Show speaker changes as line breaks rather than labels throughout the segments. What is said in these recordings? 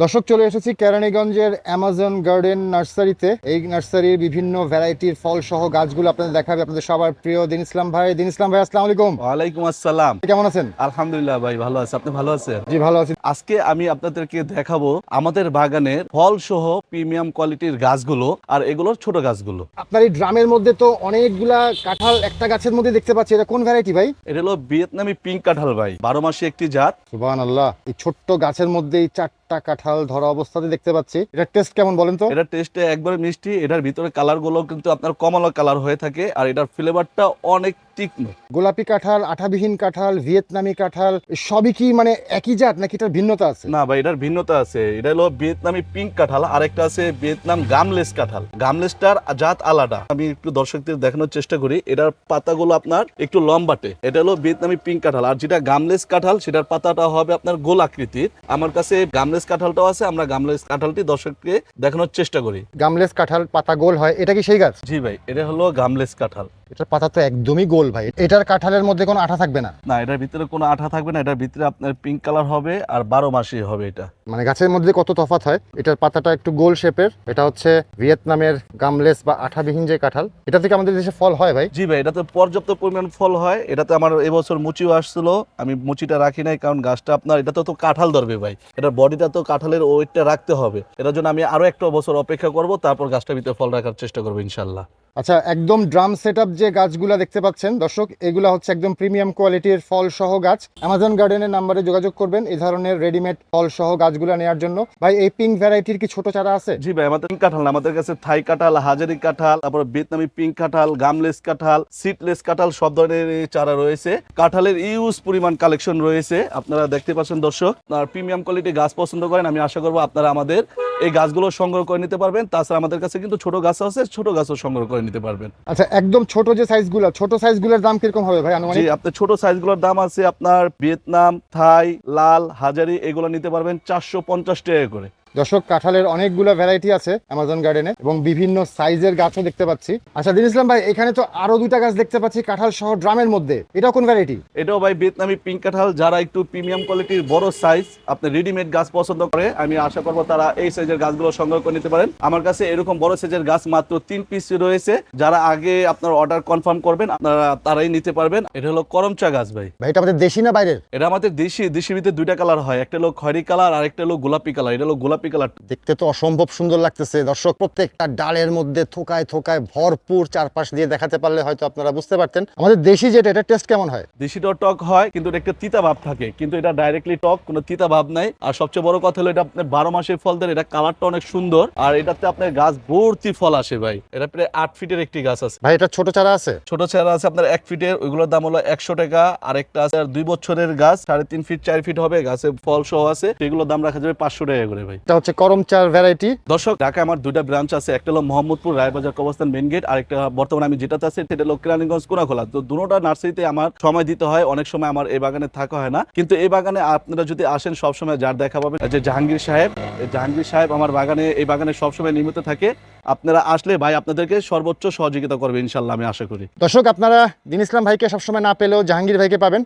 দর্শক চলে এসেছি কেরানীগঞ্জের অ্যামাজন গার্ডেন নার্সারিতে। এই নার্সারির বিভিন্ন ভ্যারাইটির ফল সহ গাছগুলো আপনাদের দেখাবে আপনাদের সবার প্রিয় দিন ইসলাম ভাই। দিন ইসলাম ভাই আসসালামু আলাইকুম।
ওয়ালাইকুম আসসালাম।
কেমন আছেন?
আলহামদুলিল্লাহ ভাই ভালো আছে। আপনি ভালো আছেন?
জি ভালো আছি।
আজকে আমি আপনাদেরকে দেখাবো আমাদের বাগানের ফল সহ প্রিমিয়াম কোয়ালিটির গাছগুলো আর এগুলোর ছোট গাছগুলো।
আপনার এই ড্রামের মধ্যে তো অনেকগুলা কাঁঠাল একটা গাছের মধ্যে দেখতে পাচ্ছি। এটা কোন ভ্যারাইটি ভাই?
এটা হলো ভিয়েতনামি পিঙ্ক কাঁঠাল ভাই বারো মাসে একটি জাত।
সুবান আল্লাহ এই ছোট্ট গাছের মধ্যে এই চারটা কাঁঠাল, ধরা অবস্থাতে দেখতে পাচ্ছি। এটা টেস্ট কেমন বলেন তো?
এটা টেস্টে একবারে মিষ্টি। এটার ভিতরে কালারগুলো কিন্তু আপনার কমলা কালার হয়ে থাকে। আর এটার ফ্লেভারটা অনেক তীক্ষ্ণ।
গোলাপি কাঁঠাল আঠাবিহীন কাঁঠাল ভিয়েতনামি কাঁঠাল সবই কি মানে একই জাত নাকি এটার ভিন্নতা আছে?
না ভাই এটার ভিন্নতা আছে। এটা হলো ভিয়েতনামি পিঙ্ক কাঁঠাল আর একটা আছে ভিয়েতনাম গামলেস কাঁঠাল। গামলেসটার জাত আলাদা। আমি একটু দর্শকদের দেখানোর চেষ্টা করি। এটার পাতাগুলো আপনার একটু লম্বাটে। এটা হলো ভিয়েতনামি পিঙ্ক কাঁঠাল। আর যেটা গামলেস কাঁঠাল সেটার পাতাটা হবে আপনার গোল আকৃতির আমার কাছে গামলেস কাঁঠালটাও আছে। আমরা গামলেস কাঁঠালটি দর্শককে দেখানোর চেষ্টা করি।
গামলেস কাঁঠাল পাতা গোল হয়। এটা কি সেই গাছ?
জি ভাই এটা হলো গামলেস কাঁঠাল।
এটার পাতা তো একদমই গোল ভাই। এটার কাঁঠালের মধ্যে কোনো আঠা থাকবে না।
না এটার ভিতরে কোনো আঠা থাকবে না এটার ভিতরে আপনার পিঙ্ক কালার হবে আর বারো মাসে হবে এটা।
মানে গাছের মধ্যে কত তফাত হয় এটার পাতাটা একটু গোল শেপের এটা হচ্ছে ভিয়েতনামের গামলেস বা আঠাবিহীন যে কাঁঠাল এটা থেকে আমাদের দেশে ফল হয় ভাই?
জি ভাই এটাতে পর্যাপ্ত পরিমাণ ফল হয় এটাতে আমার এবছর মুচিও আসছিল আমি মুচিটা রাখি নাই কারণ গাছটা আপনার এটা তো কাঁঠাল ধরবে ভাই এটার বডিটা তো কাঁঠালের ওয়েটটা রাখতে হবে এটার জন্য আমি আরও একটা বছর অপেক্ষা করব তারপর গাছটার ভিতরে ফল রাখার চেষ্টা করব ইনশাল্লাহ।
আচ্ছা একদম ড্রাম সেট যে গাছগুলা দেখতে পাচ্ছেন, দর্শক, এগুলা হচ্ছে একদম প্রিমিয়াম কোয়ালিটির ফল সহ গাছ। অ্যামাজন গার্ডেনের নাম্বারে যোগাযোগ করবেন এই ধরনের রেডিমেড ফল সহ গাছগুলা নেওয়ার জন্য। ভাই, এই পিঙ্ক ভ্যারাইটির কি ছোট চারা আছে?
জি ভাই, আমাদের কাঁঠাল আমাদের কাছে থাই কাঁঠাল, হাজারি কাঁঠাল, তারপর ভিয়েতনামি পিঙ্ক কাঁঠাল গামলেস কাঁঠাল সিটলেস কাঁঠাল, সব ধরনের চারা রয়েছে। কাঁঠালের ইউজ পরিমাণ কালেকশন রয়েছে। আপনারা দেখতে পাচ্ছেন দর্শক আর প্রিমিয়াম কোয়ালিটি গাছ পছন্দ করেন, আমি আশা করব আপনারা আমাদের এই গাছগুলো সংগ্রহ করে নিতে পারবেন। তাছাড়া আমাদের কাছে কিন্তু ছোট গাছ আছে ছোট গাছও সংগ্রহ করে নিতে পারবেন।
আচ্ছা একদম ছোট যে সাইজগুলো ছোট সাইজগুলোর দাম কীরকম হবে ভাই
জি আপনার ছোট সাইজগুলোর দাম আছে আপনার ভিয়েতনাম থাই লাল হাজারি এগুলো নিতে পারবেন চারশো পঞ্চাশ টাকা করে।
দর্শক কাঁঠালের অনেকগুলো ভ্যারাইটি আছে অ্যামাজন গার্ডেনে এবং বিভিন্ন সাইজের গাছও দেখতে পাচ্ছি। আচ্ছা দিন ইসলাম ভাই এখানে তো আরও দুইটা গাছ দেখতে পাচ্ছি কাঁঠাল সহ ড্রামের মধ্যে। এটা কোন ভ্যারাইটি
এটাও ভাই ভিয়েতনামি পিঙ্ক কাঁঠাল যারা একটু প্রিমিয়াম কোয়ালিটির বড় সাইজ আপনি রেডিমেড গাছ পছন্দ করে আমি আশা করব তারা এই সাইজের গাছগুলো সংগ্রহ করে নিতে পারেন। আমার কাছে এরকম বড় সাইজের গাছ মাত্র তিন পিস রয়েছে যারা আগে আপনার অর্ডার কনফার্ম করবেন আপনারা তারাই নিতে পারবেন। এটা হলো করমচা গাছ ভাই।
ভাই এটা আমাদের দেশি না বাইরের?
এটা আমাদের দেশি দেশি ভিতরে দুইটা কালার হয় একটা হলো খয়রি কালার আর একটা হলো গোলাপি কালার এটা হলো গোলাপি কালার
দেখতে তো অসম্ভব সুন্দর লাগতেছে। দর্শক প্রত্যেকটা ডালের মধ্যে থোকায় থোকায় ভরপুর চারপাশ দিয়ে দেখাতে পারলে হয়তো আপনারা বুঝতে পারতেন। আমাদের দেশি যেটা এটা টেস্ট কেমন হয়?
দেশিটাও টক হয় কিন্তু এটা একটা তিতা ভাব থাকে। কিন্তু এটা ডাইরেক্টলি টক কোনো তিতা ভাব নাই। আর সবচেয়ে বড় কথা হলো এটা আপনার বারো মাসের ফল দেয় এটা কালারটা অনেক সুন্দর। আর এটাতে আপনার গাছ ভর্তি ফল আসে ভাই। এটা প্রায় আট ফিটের একটি গাছ আছে।
ভাই এটা ছোট চারা আছে?
ছোট চারা আছে আপনার এক ফিটের ওইগুলোর দাম হলো একশো টাকা। আর একটা আছে আর দুই বছরের গাছ সাড়ে তিন ফিট চার ফিট হবে। গাছে ফল সহ আছে সেগুলোর দাম রাখা যাবে পাঁচশো টাকা করে ভাই।
এটা হচ্ছে করম চার ভ্যারাইটি
দর্শক ঢাকায় আমার দুইটা ব্রাঞ্চ আছে একটা হলো মোহাম্মদপুর রায়বাজার কবস্থান মেন গেট আর একটা বর্তমানে আমি যেটাতে আছে সেটা হলো কেরানীগঞ্জ কোনাখোলা। তো দুটোটা নার্সারিতে আমার সময় দিতে হয় অনেক সময় আমার এই বাগানে থাকা হয় না। কিন্তু এই বাগানে আপনারা যদি আসেন সবসময় যার দেখা পাবেন যে জাহাঙ্গীর সাহেব। জাহাঙ্গীর সাহেব আমার বাগানে এই বাগানে সবসময় নিয়মিত থাকে। আপনারা আসলে ভাই আপনাদেরকে সর্বোচ্চ সহযোগিতা করবে ইনশাল্লাহ আমি আশা করি।
দর্শক আপনারা দিন ইসলাম ভাইকে সবসময় না পেলেও জাহাঙ্গীর ভাইকে পাবেন।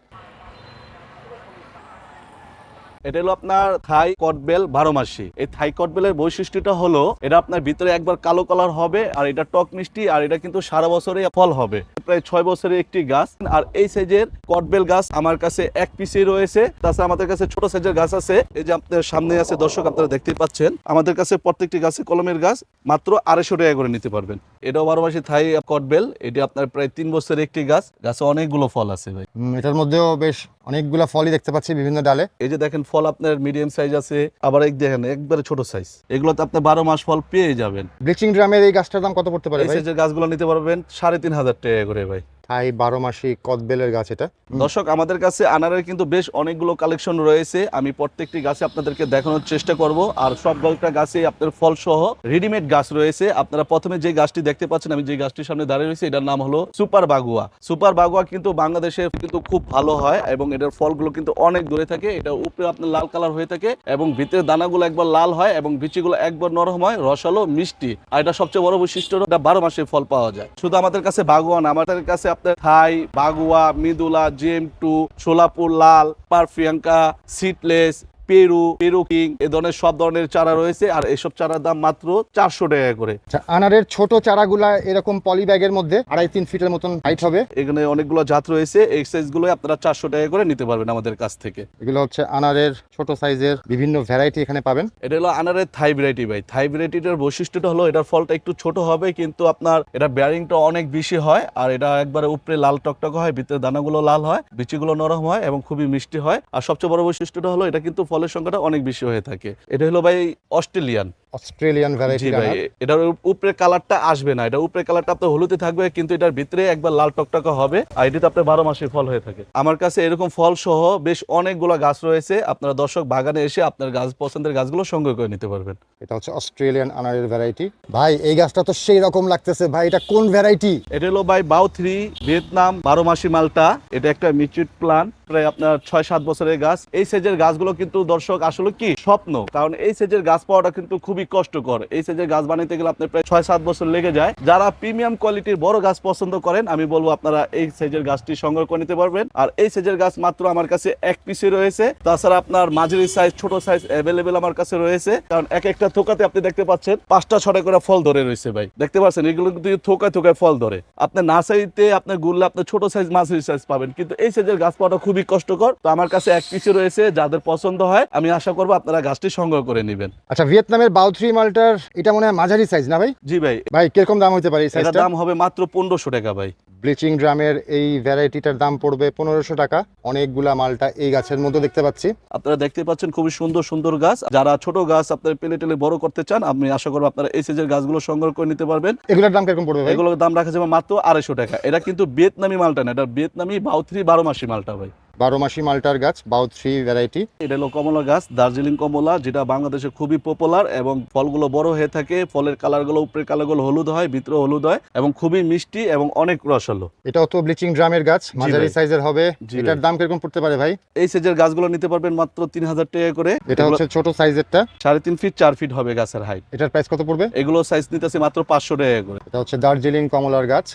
এটা হলো আপনার থাই কটবেল বারো মাসি। এই থাই কটবেলের বৈশিষ্ট্যটা হলো, এটা আপনার ভিতরে একবার কালো কালার হবে, আর এটা টক মিষ্টি, আর এটা কিন্তু সারা বছরে ফল হবে। প্রায় ছয় বছরের একটি গাছ। আর এই সাইজের কটবেল গাছ আমার কাছে এক পিসে রয়েছে। তাছাড়া আমাদের কাছে ছোট সাইজের গাছ আছে। এই যে আপনার সামনে আছে, দর্শক আপনারা দেখতে পাচ্ছেন, আমাদের কাছে প্রত্যেকটি গাছে কলমের গাছ মাত্র আড়াইশো টাকা করে নিতে পারবেন। এটাও বারো মাসি থাই কটবেল। এটি আপনার প্রায় তিন বছরের একটি গাছ। গাছে অনেকগুলো ফল আছে ভাই।
এটার মধ্যেও বেশ অনেকগুলা ফলই দেখতে পাচ্ছি বিভিন্ন ডালে।
এই যে দেখেন ফল আপনার মিডিয়াম সাইজ আছে আবার এক দেখেন একবারে ছোট সাইজ এগুলোতে আপনি বারো মাস ফল পেয়ে যাবেন।
ব্লিচিং ড্রামের এই গাছটার দাম কত পড়তে পারে
এই গাছগুলো নিতে পারবেন সাড়ে তিন হাজার টাকা করে ভাই।
থাই বারো মাসি কদবেলের গাছ এটা।
দর্শক, আমাদের কাছে আনারের কিন্তু বেশ অনেকগুলো কালেকশন রয়েছে। আমি প্রত্যেকটি গাছে আপনাদেরকে দেখানোর চেষ্টা করব। আর সব কয়েকটা গাছে আপনার ফল সহ রেডিমেড গাছ রয়েছে। আপনারা প্রথমে যে গাছটি দেখতে পাচ্ছেন, আমি যে গাছটির সামনে দাঁড়িয়ে রয়েছে, এটার নাম হলো সুপার বাগুয়া। সুপার বাগুয়া কিন্তু বাংলাদেশে কিন্তু খুব ভালো হয় এবং এটার ফলগুলো কিন্তু অনেক দূরে থাকে। এটা উপরে আপনার লাল কালার হয়ে থাকে এবং ভিতরে দানাগুলো একবার লাল হয় এবং বিচিগুলো একবার নরম হয়, রসালো, মিষ্টি। আর এটা সবচেয়ে বড় বৈশিষ্ট্য বারো মাসে ফল পাওয়া যায়। শুধু আমাদের কাছে বাগুয়া না, আমাদের কাছে আপনার থাই বাগুয়া মৃদুলা জেম টু সোলাপুর লাল পারফিয়াঙ্কা সিটলেস পেরু পেরু কিং এ ধরনের সব ধরনের চারা রয়েছে আর এসব চারার দাম মাত্র চারশো টাকা করে।
আচ্ছা আনারের ছোট চারাগুলা এরকম পলি ব্যাগের মধ্যে আড়াই তিন ফিটের মতন হাইট হবে?
এখানে অনেকগুলো জাত রয়েছে এই সাইজগুলো আপনারা চারশো টাকা করে নিতে পারবেন আমাদের কাছ থেকে।
এগুলো হচ্ছে আনারের ছোট সাইজের বিভিন্ন ভ্যারাইটি এখানে পাবেন।
এটা হলো আনারের থাই ভ্যারাইটি ভাই। থাই ভ্যারাইটিটার বৈশিষ্ট্যটা হলো এটার ফলটা একটু ছোট হবে কিন্তু আপনার এটা ব্যারিংটা অনেক বেশি হয় আর এটা একবারে উপরে লাল টকটক হয় ভিতরে দানাগুলো লাল হয় বিচিগুলো নরম হয় এবং খুবই মিষ্টি হয়। আর সবচেয়ে বড় বৈশিষ্ট্যটা হলো এটা কিন্তু ফলের সংখ্যাটা অনেক বেশি হয়ে থাকে। এটা হলো ভাই অস্ট্রেলিয়ান।
অস্ট্রেলিয়ান ভ্যারাইটি
ভাই এটার উপরে কালারটা আসবে না। এটা উপরে কালারটা আপনার হলুদে থাকবে কিন্তু এটার ভিতরে একবার লাল টকটকা হবে আর এটিতে আপনার বারো মাসের ফল হয়ে থাকে। আমার কাছে এরকম ফল সহ বেশ অনেকগুলো গাছ রয়েছে। আপনারা দর্শক বাগানে এসে আপনার গাছ পছন্দের গাছগুলো সংগ্রহ করে নিতে পারবেন।
এটা হচ্ছে অস্ট্রেলিয়ান আনারের ভ্যারাইটি ভাই এই গাছটা তো সেই রকম লাগতেছে। ভাই এটা কোন ভ্যারাইটি
এটা হলো ভাই বাউ থ্রি ভিয়েতনাম বারো মাসি মালটা। এটা একটা মিচুইট প্লান্ট প্রায় আপনার ছয় সাত বছরের গাছ। এই সাইজের গাছগুলো কিন্তু দর্শক, আসলে কি স্বপ্ন? কারণ এই সাইজের গাছ পাওয়াটা কিন্তু খুবই কষ্টকর। এই সাইজের গাছ বানাইতে গেলে আপনার প্রায় ছয় সাত বছর লেগে যায়। যারা প্রিমিয়াম কোয়ালিটির বড় গাছ পছন্দ করেন, আমি বলব আপনারা এই সাইজের গাছটি সংগ্রহ করে নিতে পারবেন। আর এই সাইজের গাছ মাত্র আমার কাছে এক পিসে রয়েছে। তাছাড়া আপনার মাঝারি সাইজ ছোট সাইজ অ্যাভেলেবেল আমার কাছে রয়েছে। কারণ এক একটা থোকাতে আপনি দেখতে পাচ্ছেন, পাঁচটা, ছটা করে ফল ধরে রয়েছে ভাই। দেখতে পাচ্ছেন, এগুলো কিন্তু থোকায় থোকায় ফল ধরে। আপনার নার্সারিতে আপনার গুললে আপনার ছোট সাইজ মাঝারি সাইজ পাবেন। কিন্তু এই সাইজের গাছ পাওয়াটা খুবই কষ্টকর। তো আমার কাছে এক পিসে রয়েছে, যাদের পছন্দ হয় আমি আশা করব আপনারা গাছটি সংগ্রহ করে নেবেন।
আচ্ছা ভিয়েতনামের বাউথ্রি মালটার এটা মনে হয় মাঝারি সাইজ না ভাই?
জি ভাই।
ভাই কীরকম দাম হতে পারে এই
এটার
সাইজটা
দাম হবে মাত্র পনেরোশো টাকা ভাই।
ব্লিচিং ড্রামের এই ভ্যারাইটিটার দাম পড়বে পনেরোশো টাকা। অনেকগুলা মালটা এই গাছের মধ্যে দেখতে পাচ্ছি।
আপনারা দেখতে পাচ্ছেন খুবই সুন্দর সুন্দর গাছ। যারা ছোট গাছ আপনার পেলে টেলে বড় করতে চান আমি আশা করব আপনারা এই সাইজের গাছগুলো সংগ্রহ করে নিতে পারবেন।
এগুলোর দাম কীরকম পড়বে ভাই?
এগুলোর দাম রাখা যাবে মাত্র আড়াইশো টাকা। এটা কিন্তু ভিয়েতনামি মালটা না এটা ভিয়েতনামি বাউথ্রি বারো মাসি মালটা ভাই।
বারো মাসি মালটার গাছ বাউথ্রি ভ্যারাইটি।
এটা হলো কমলা গাছ দার্জিলিং কমলা যেটা বাংলাদেশে খুবই পপুলার এবং ফলগুলো বড় হয়ে থাকে। ফলের কালারগুলো উপরের কালারগুলো হলুদ হয় ভিতরে হলুদ হয় এবং খুবই মিষ্টি এবং অনেক রসালো।
এটাও তো ব্লিচিং ড্রামের গাছ মাঝারি সাইজের হবে। এটার দাম কীরকম পড়তে পারে ভাই?
এই সাইজের গাছগুলো নিতে পারবেন মাত্র তিন হাজার টাকা করে।
এটা হচ্ছে ছোট সাইজেরটা
সাড়ে তিন ফিট চার ফিট হবে গাছের হাইট
এটার প্রাইস কত পড়বে?
এগুলো সাইজ নিতেছে মাত্র পাঁচশো টাকা করে।
এটা হচ্ছে দার্জিলিং কমলার গাছ।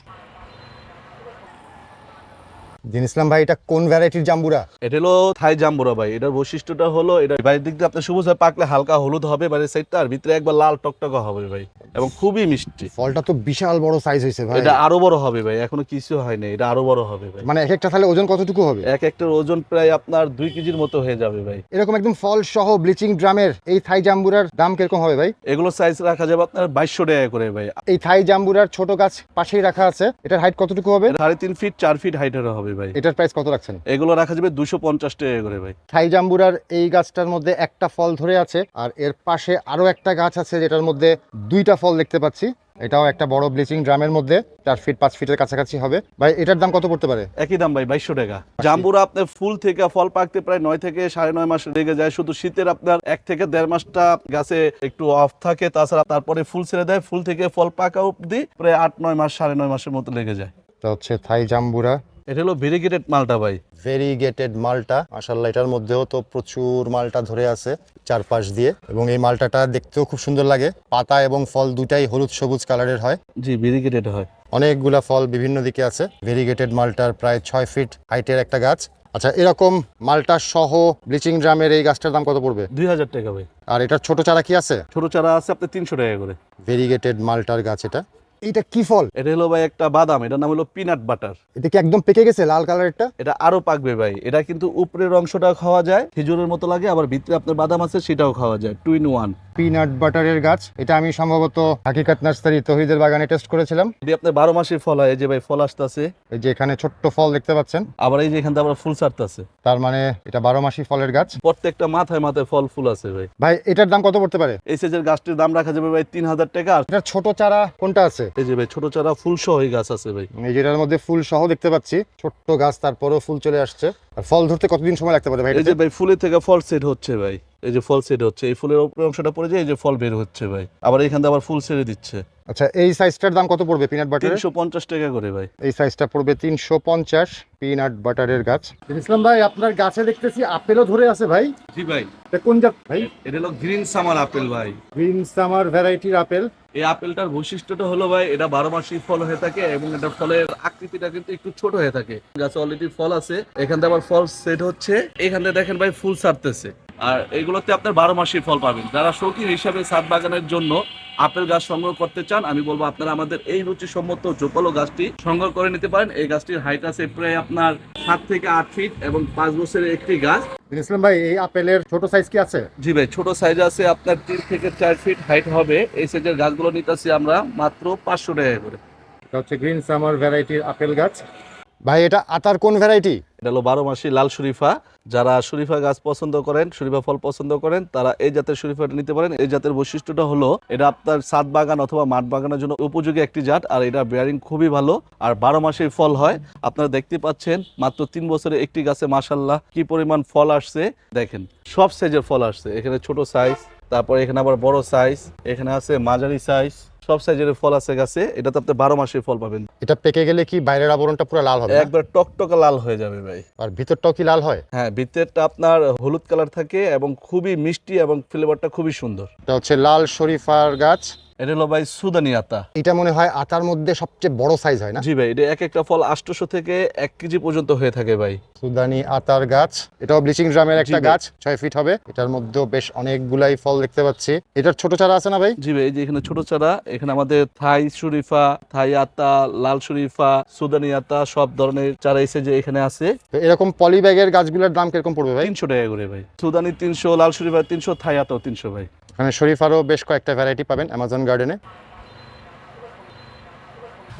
দিন ইসলাম ভাই এটা কোন ভ্যারাইটির জাম্বুরা?
এটা হলো থাই জাম্বুরা ভাই। এটার বৈশিষ্ট্যটা হলো এটা বাইরের দিক দিয়ে আপনার সবুজ হয়ে পাকলে হালকা হলুদ হবে বাইরের সাইডটা আর ভিতরে একবার লাল টকটকা হবে ভাই এবং খুবই মিষ্টি।
ফলটা তো বিশাল বড় সাইজ হয়েছে ভাই।
এটা আরও বড় হবে ভাই এখনও কিছু হয়নি এটা আরও বড় হবে ভাই।
মানে এক একটা তাহলে ওজন কতটুকু হবে?
এক একটার ওজন প্রায় আপনার দুই কেজির মতো হয়ে যাবে ভাই।
এরকম একদম ফল সহ ব্লিচিং ড্রামের এই থাই জাম্বুরার দাম কীরকম হবে ভাই?
এগুলো সাইজ রাখা যাবে আপনার বাইশশো টাকা করে ভাই।
এই থাই জাম্বুরার ছোট গাছ পাশেই রাখা আছে এটার হাইট কতটুকু হবে?
সাড়ে তিন ফিট চার ফিট হাইটের হবে ভাই।
এটার প্রাইস কত রাখছেন?
এগুলো রাখা যাবে দুশো পঞ্চাশ টাকা করে ভাই।
থাই জাম্বুরার এই গাছটার মধ্যে একটা ফল ধরে আছে আর এর পাশে আরও একটা গাছ আছে যেটার মধ্যে দুইটা ফল দেখতে পাচ্ছি। এটাও একটা বড় ব্লিচিং ড্রামের মধ্যে চার ফিট পাঁচ ফিটের কাছাকাছি হবে। ভাই এটার দাম কত পড়তে পারে?
একই দাম ভাই বাইশশো টাকা। জাম্বুরা আপনার ফুল থেকে ফল পাকতে প্রায় নয় থেকে সাড়ে নয় মাস লেগে যায়। শুধু শীতের আপনার এক থেকে দেড় মাসটা গাছে একটু অফ থাকে তাছাড়া তারপরে ফুল ছেড়ে দেয়। ফুল থেকে ফল পাকা অবধি প্রায় আট নয় মাস সাড়ে নয় মাসের মতো লেগে যায়।
এটা হচ্ছে থাই জাম্বুরা।
এটা হলো ভেরিগেটেড মালটা ভাই।
ভেরিগেটেড মালটা মাসাল্লাহ এটার মধ্যেও তো প্রচুর মালটা ধরে আছে চারপাশ দিয়ে এবং এই মালটাটা দেখতেও খুব সুন্দর লাগে। পাতা এবং ফল দুটাই হলুদ সবুজ কালারের হয়।
জি ভেরিগেটেড হয়।
অনেকগুলা ফল বিভিন্ন দিকে আছে। ভেরিগেটেড মালটার প্রায় ছয় ফিট হাইটের একটা গাছ। আচ্ছা এরকম মালটা সহ ব্লিচিং ড্রামের এই গাছটার দাম কত পড়বে?
দুই হাজার টাকা ভাই।
আর এটার ছোট চারা কি আছে?
ছোট চারা আছে আপনার তিনশো টাকা করে।
ভেরিগেটেড মালটার গাছ এটা। এটা কি ফল?
এটা হলো ভাই একটা বাদাম এটার নাম হলো পিনাট বাটার
এটা কি একদম পেকে গেছে লাল কালারেরটা?
এটা আরও পাকবে ভাই। এটা কিন্তু উপরের অংশটা খাওয়া যায় খেজুরের মতো লাগে আবার ভিতরে আপনার বাদাম আছে সেটাও খাওয়া যায় টু ইন ওয়ান
পিনাট বাটারের গাছ এটা আমি সম্ভবত হাকিকাত নার্সারি তহিদের বাগানে টেস্ট করেছিলাম।
এটি আপনার বারো মাসের ফল হয় এই যে ভাই ফল আসতেছে।
এই যে এখানে ছোট্ট ফল দেখতে পাচ্ছেন।
আবার এই যে এখান থেকে আবার ফুল ছাড়তেছে।
তার মানে এটা বারো মাসি ফলের গাছ।
প্রত্যেকটা মাথায় মাথায় ফল ফুল আছে ভাই।
ভাই এটার দাম কত পড়তে পারে?
এই সাইজের গাছটির দাম রাখা যাবে ভাই তিন হাজার টাকা।
এটা ছোট চারা কোনটা আছে?
এই যে ভাই ছোট চারা ফুল সহ গাছ আছে ভাই।
এই যেটার মধ্যে ফুল সহ দেখতে পাচ্ছি। ছোট্ট গাছ তারপরেও ফুল চলে আসছে। আর ফল ধরতে কতদিন সময় লাগতে পারে ভাই
এই যে ভাই ফুলের থেকে ফল সেট হচ্ছে ভাই। এই যে ফল সেট হচ্ছে। এই ফুলের উপরে অংশটা পড়ে যায় এই যে ফল বের হচ্ছে ভাই। আবার এখান থেকে আবার ফুল ছেড়ে দিচ্ছে।
আচ্ছা এই সাইজটার দাম কত পড়বে পিনাট বাটারের
তিনশো পঞ্চাশ টাকা করে ভাই।
এই সাইজটা পড়বে তিনশো পঞ্চাশ পিনাট বাটারের গাছ। ইসলাম ভাই আপনার গাছে দেখতেছি আপেলও ধরে আছে ভাই।
জি ভাই।
এটা কোন জাত ভাই?
এটা হলো গ্রিন সামার আপেল ভাই।
গ্রিন সামার ভ্যারাইটির আপেল।
এই আপেলটার বৈশিষ্ট্যটা হলো ভাই এটা বারো মাসই ফল হয়ে থাকে এবং এটা ফলের আকৃতিটা কিন্তু একটু ছোট হয়ে থাকে। গাছে অলরেডি ফল আছে এখান থেকে আবার ফল সেট হচ্ছে। এখান থেকে দেখেন ভাই ফুল ছাড়তেছে আর এগুলোতে আপনার বারো মাসি ফল পাবেন। যারা শৌখিন হিসাবে সাত বাগানের জন্য আপেল গাছ সংগ্রহ করতে চান আমি বলব আপনারা আমাদের এই রুচিসম্মত জোপালো গাছটি সংগ্রহ করে নিতে পারেন। এই গাছটির হাইট আছে প্রায় আপনার সাত থেকে আট ফিট এবং পাঁচ বছরের একটি গাছ।
ইসলাম ভাই এই আপেলের ছোট সাইজ কি আছে?
জি ভাই ছোট সাইজ আছে আপনার তিন থেকে চার ফিট হাইট হবে। এই সাইজের গাছগুলো নিতেছি আমরা মাত্র পাঁচশো টাকা করে।
এটা হচ্ছে গ্রিন সামার ভ্যারাইটির আপেল গাছ। ভাই এটা আতার কোন ভ্যারাইটি
এটা হলো বারো মাসি লাল শরীফা। যারা শরীফা গাছ পছন্দ করেন, শরীফা ফল পছন্দ করেন, তারা এই জাতের শরীফাটা নিতে পারেন। এই জাতের বৈশিষ্ট্যটা হলো, এটা আপনার সাত বাগান অথবা মাঠ বাগানের জন্য উপযোগী একটি জাত, আর এটা বেয়ারিং খুবই ভালো, আর বারো মাসের ফল হয়। আপনারা দেখতে পাচ্ছেন, মাত্র তিন বছরে একটি গাছে মাসাল্লাহ কি পরিমাণ ফল আসছে, দেখেন। সব সাইজের ফল আসছে। এখানে ছোট সাইজ তারপর এখানে আবার বড় সাইজ এখানে আছে মাঝারি সাইজ সব সাইজের ফল আছে গাছে এটাতে আপনি বারো মাসের ফল পাবেন।
এটা পেকে গেলে কি বাইরের আবরণটা পুরো লাল হবে?
একবার টকটকা লাল হয়ে যাবে ভাই।
আর ভিতরটাও কি লাল হয়?
হ্যাঁ ভিতরটা আপনার হলুদ কালার থাকে এবং খুবই মিষ্টি এবং ফ্লেভারটা খুবই সুন্দর।
এটা হচ্ছে লাল শরীফার গাছ।
এটা হলো ভাই সুদানি আতা।
এটা মনে হয় আতার মধ্যে সবচেয়ে বড় সাইজ হয় না?
জি ভাই এটা এক একটা ফল আটশোশো থেকে এক কেজি পর্যন্ত হয়ে থাকে ভাই।
সুদানি আতার গাছ এটাও ব্লিচিং ড্রামের একটা গাছ ছয় ফিট হবে। এটার মধ্যেও বেশ অনেকগুলাই ফল দেখতে পাচ্ছি। এটার ছোট চারা আছে না ভাই?
জি ভাই এই যে এখানে ছোট চারা এখানে আমাদের থাই শরীফা থাই আতা লাল শরীফা সুদানি আতা সব ধরনের চারা এসে যে এখানে আছে।
এরকম পলি ব্যাগের গাছগুলোর দাম কীরকম পড়বে ভাই?
তিনশো টাকা করে ভাই। সুদানি তিনশো লাল শরীফা তিনশো থাই আতাও তিনশো ভাই।
এখানে শরীফারও বেশ কয়েকটা ভ্যারাইটি পাবেন অ্যামাজন গার্ডেনে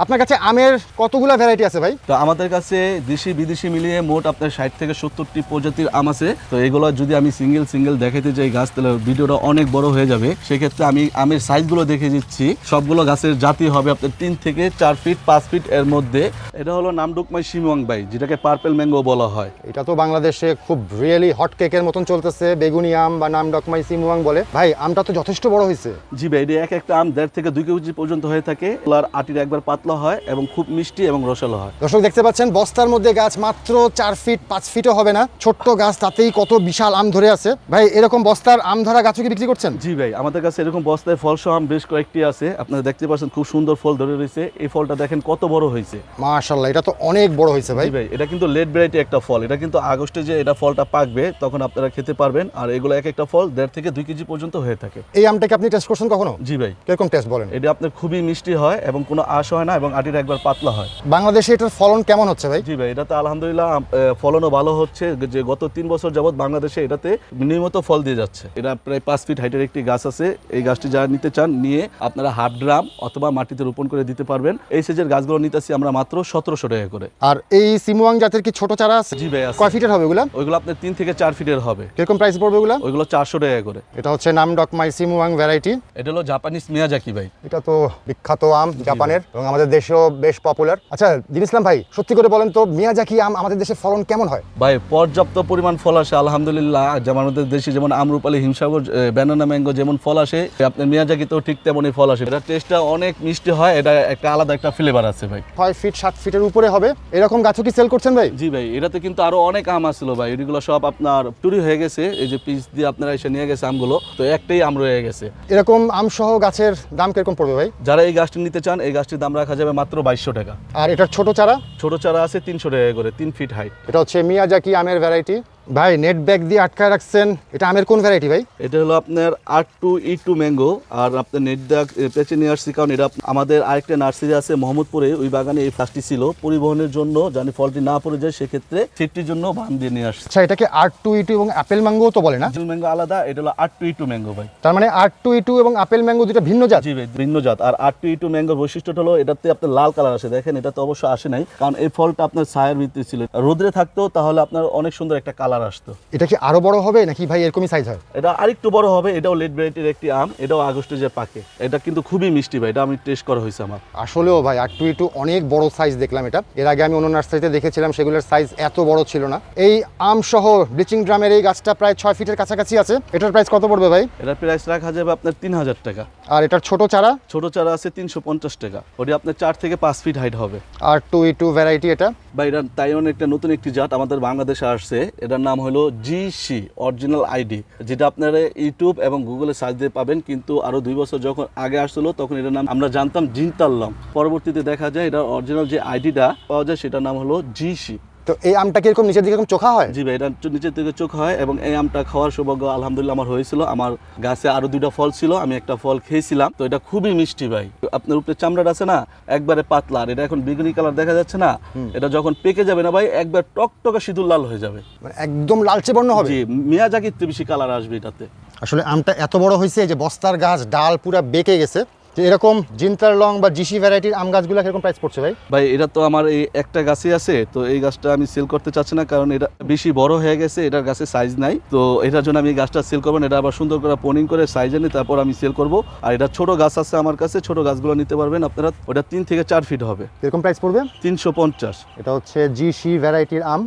আপনার কাছে আমের কতগুলা ভ্যারাইটি আছে ভাই?
তো আমাদের কাছে দেশি বিদেশি মিলিয়ে মোট আপনার ষাট থেকে সত্তরটি প্রজাতির আম আছে। তো এগুলো যদি আমি সিঙ্গেল সিঙ্গেল দেখাতে যাই গাছ তাহলে ভিডিওটা অনেক বড় হয়ে যাবে। সেক্ষেত্রে আমি আমের সাইজগুলো দেখে দিচ্ছি সবগুলো গাছের জাতি হবে আপনার তিন থেকে চার ফিট পাঁচ ফিট এর মধ্যে। এটা হলো নামডুকমাই শিমং বাই যেটাকে পার্পেল ম্যাঙ্গো বলা হয়।
এটা তো বাংলাদেশে খুব রিয়েলি হট কেকের মতন চলতেছে বেগুনি আম বা নাম ডকমাই সিমুয়াং বলে। ভাই আমটা তো যথেষ্ট বড় হয়েছে
জি ভাই এটা এক একটা আম দেড় থেকে দুই কেজি পর্যন্ত হয়ে থাকে। আর আটির একবার পাতলা হয় এবং খুব মিষ্টি এবং রসালো হয়।
দর্শক দেখতে পাচ্ছেন বস্তার মধ্যে গাছ মাত্র চার ফিট পাঁচ ফিটও হবে না। ছোট্ট গাছ তাতেই কত বিশাল আম ধরে আছে। ভাই এরকম বস্তার আম ধরা গাছও কি বিক্রি করছেন?
জি ভাই আমাদের কাছে এরকম বস্তায় ফল সহ আম বেশ কয়েকটি আছে। আপনারা দেখতে পাচ্ছেন খুব সুন্দর ফল ধরে রয়েছে। এই ফলটা দেখেন কত বড় হয়েছে।
মাশাল্লাহ এটা তো অনেক বড় হয়েছে ভাই।
ভাই এটা কিন্তু লেট ভ্যারাইটি একটা ফল। এটা কিন্তু আগস্টে যে এটা ফলটা পাকবে তখন আপনারা খেতে পারবেন। আর এগুলো এক একটা ফল দেড় থেকে দুই কেজি পর্যন্ত হয়ে থাকে।
এই আমটাকে আপনি টেস্ট করছেন কখনো?
জি ভাই।
কীরকম টেস্ট বলেন?
এটা আপনার খুবই মিষ্টি হয় এবং কোনো আশ হয় না। এবং আটির একবার পাতলা হয়।
বাংলাদেশে এটার ফলন কেমন হচ্ছে ভাই?
জি ভাই এটাতে আলহামদুলিল্লাহ ফলনও ভালো হচ্ছে। যে গত তিন বছর যাবত বাংলাদেশে এটাতে নিয়মিত ফল দিয়ে যাচ্ছে। এটা প্রায় পাঁচ ফিট হাইটের একটি গাছ আছে। এই গাছটি যারা নিতে চান নিয়ে আপনারা হাফ ড্রাম অথবা মাটিতে রোপণ করে দিতে পারবেন। এই সেজের গাছগুলো নিতেছি আমরা মাত্র সতেরোশো টাকা করে।
আর এই সিমুয়াং জাতের কি ছোট চারা আছে?
জি ভাই আছে।
কয় ফিটের হবে ওগুলা?
ওইগুলো আপনার তিন থেকে চার ফিটের হবে।
কীরকম প্রাইস পড়বে ওগুলা?
ওইগুলো চারশো টাকা করে।
এটা হচ্ছে নাম ডক ডকমাই সিমুয়াং ভ্যারাইটি
এটা হলো জাপানিজ মিয়াজাকি ভাই।
এটা তো বিখ্যাত আম জাপানের। এবং আমাদের দেশেও বেশ পপুলার আচ্ছা দিন ইসলাম ভাই সত্যি করে বলেন তো মিয়াজাকি আম আমাদের দেশে ফলন কেমন হয়?
ভাই পর্যাপ্ত পরিমাণ ফল আসে আলহামদুলিল্লাহ। যেমন আমাদের দেশে যেমন আমরুপালি হিমসাগর ব্যানানা ম্যাঙ্গো যেমন ফল আসে আপনার মিয়াজাকিতেও ঠিক তেমনই ফল আসে। এটা টেস্টটা অনেক মিষ্টি হয় এটা একটা আলাদা একটা ফ্লেভার আছে ভাই।
ছয় ফিট সাত ফিটের উপরে হবে। এরকম গাছও কি সেল করছেন ভাই?
জি ভাই এটাতে কিন্তু আরও অনেক আম আসছিল ভাই। এগুলো সব আপনার চুরি হয়ে গেছে এই যে পিস দিয়ে আপনারা এসে নিয়ে গেছে আমগুলো তো একটাই আম রয়ে গেছে।
এরকম আম সহ গাছের দাম কীরকম পড়বে ভাই?
যারা এই গাছটি নিতে চান এই গাছটির দাম রাখা যাবে মাত্র বাইশশো টাকা।
আর এটার ছোট চারা?
ছোট চারা আছে তিনশো টাকা করে তিন ফিট হাইট
এটা হচ্ছে মিয়াজাকি আমের ভ্যারাইটি ভাই নেট ব্যাগ দিয়ে আটকায় রাখছেন। এটা আমের কোন ভ্যারাইটি ভাই?
এটা হলো আপনার R two E two mango আর আপনার নেট দাগ পেঁচে নিয়ে আসছি কারণ এটা আমাদের আরেকটা নার্সারি আছে মোহাম্মদপুরে ওই বাগানে এই ফার্স্টটি ছিল। পরিবহনের জন্য জানি ফলটি না পড়ে যায় সেক্ষেত্রে সেফটির জন্য বান দিয়ে নিয়ে আসছে।
আচ্ছা এটাকে আর টু ইটু এবং আপেল ম্যাঙ্গো তো বলে না?
জিল ম্যাঙ্গো আলাদা এটা হলো R two E two mango ভাই।
তার মানে আর টু ই টু এবং আপেল ম্যাঙ্গো দুটো ভিন্ন জাত?
জি ভাই ভিন্ন জাত। আর আর টু ই টু ম্যাঙ্গোর বৈশিষ্ট্যটা হলো এটাতে আপনার লাল কালার আসে। দেখেন এটা তো অবশ্য আসে নাই কারণ এই ফলটা আপনার ছায়ের ভিত্তি ছিল। রোদ্রে থাকতো তাহলে আপনার অনেক সুন্দর একটা কালার আসতো।
এটা কি আরও বড় হবে নাকি ভাই এরকমই সাইজ হয়?
এটা আরেকটু বড় হবে এটাও লেট ভ্যারাইটির একটি আম এটাও আগস্টে যে পাকে। এটা কিন্তু খুবই মিষ্টি ভাই এটা আমি টেস্ট করা হয়েছে আমার।
আসলেও ভাই আর টু ইটু অনেক বড় সাইজ দেখলাম এটা। এর আগে আমি অন্য নার্সারিতে দেখেছিলাম সেগুলোর সাইজ এত বড় ছিল না। এই আম সহ ব্লিচিং ড্রামের এই গাছটা প্রায় ছয় ফিটের কাছাকাছি আছে। এটার প্রাইস কত পড়বে ভাই?
এটার প্রাইস রাখা যাবে আপনার তিন হাজার টাকা।
আর এটার ছোট চারা?
ছোট চারা আছে তিনশো পঞ্চাশ টাকা। ওটি আপনার চার থেকে পাঁচ ফিট হাইট হবে।
আর টু ইটু ভ্যারাইটি এটা।
বা এটা তাইওয়ান একটা নতুন একটি জাত আমাদের বাংলাদেশে আসছে। এটার নাম হলো জি সি অরিজিনাল আইডি যেটা আপনারা ইউটিউব এবং গুগলে সার্চ দিয়ে পাবেন, কিন্তু আরও দুই বছর যখন আগে আসছিল, তখন এটার নাম আমরা জানতাম জিনতাল্লং পরবর্তীতে দেখা যায় এটা অরিজিনাল যে আইডিটা পাওয়া যায়, সেটার নাম হলো জি সি
তো এই আমটা কি এরকম নিচের দিকে চোখা হয়?
জি ভাই এটা নিচের দিকে চোখ হয় এবং এই আমটা খাওয়ার সৌভাগ্য আলহামদুলিল্লাহ আমার হয়েছিল। আমার গাছে আরও দুইটা ফল ছিল আমি একটা ফল খেয়েছিলাম। তো এটা খুবই মিষ্টি ভাই। আপনার উপরে চামড়াটা আছে না একবারে পাতলা আর এটা এখন বেগুনি কালার দেখা যাচ্ছে না এটা যখন পেকে যাবে না ভাই একবার টকটকা সিঁদুর লাল হয়ে যাবে।
মানে একদম লালচে বর্ণ হবে?
জি মিয়াজাকির বেশি কালার আসবে এটাতে।
আসলে আমটা এত বড় হয়েছে যে বস্তার গাছ ডাল পুরা বেঁকে গেছে। তো এরকম জিন্তার লং বা জিসি ভ্যারাইটির আম গাছগুলো কীরকম প্রাইস পড়ছে ভাই?
ভাই এটা তো আমার এই একটা গাছই আছে তো এই গাছটা আমি সেল করতে চাচ্ছি না কারণ এটা বেশি বড় হয়ে গেছে এটার গাছে সাইজ নাই। তো এটার জন্য আমি গাছটা সেল করব না এটা আবার সুন্দর করে পোনিং করে সাইজ এনে তারপর আমি সেল করব। আর এটা ছোট গাছ আছে আমার কাছে ছোট গাছগুলো নিতে পারবেন আপনারা ওটা তিন থেকে চার ফিট হবে।
কীরকম প্রাইস পড়বে?
তিনশো পঞ্চাশ।
এটা হচ্ছে জিসি ভ্যারাইটির আম।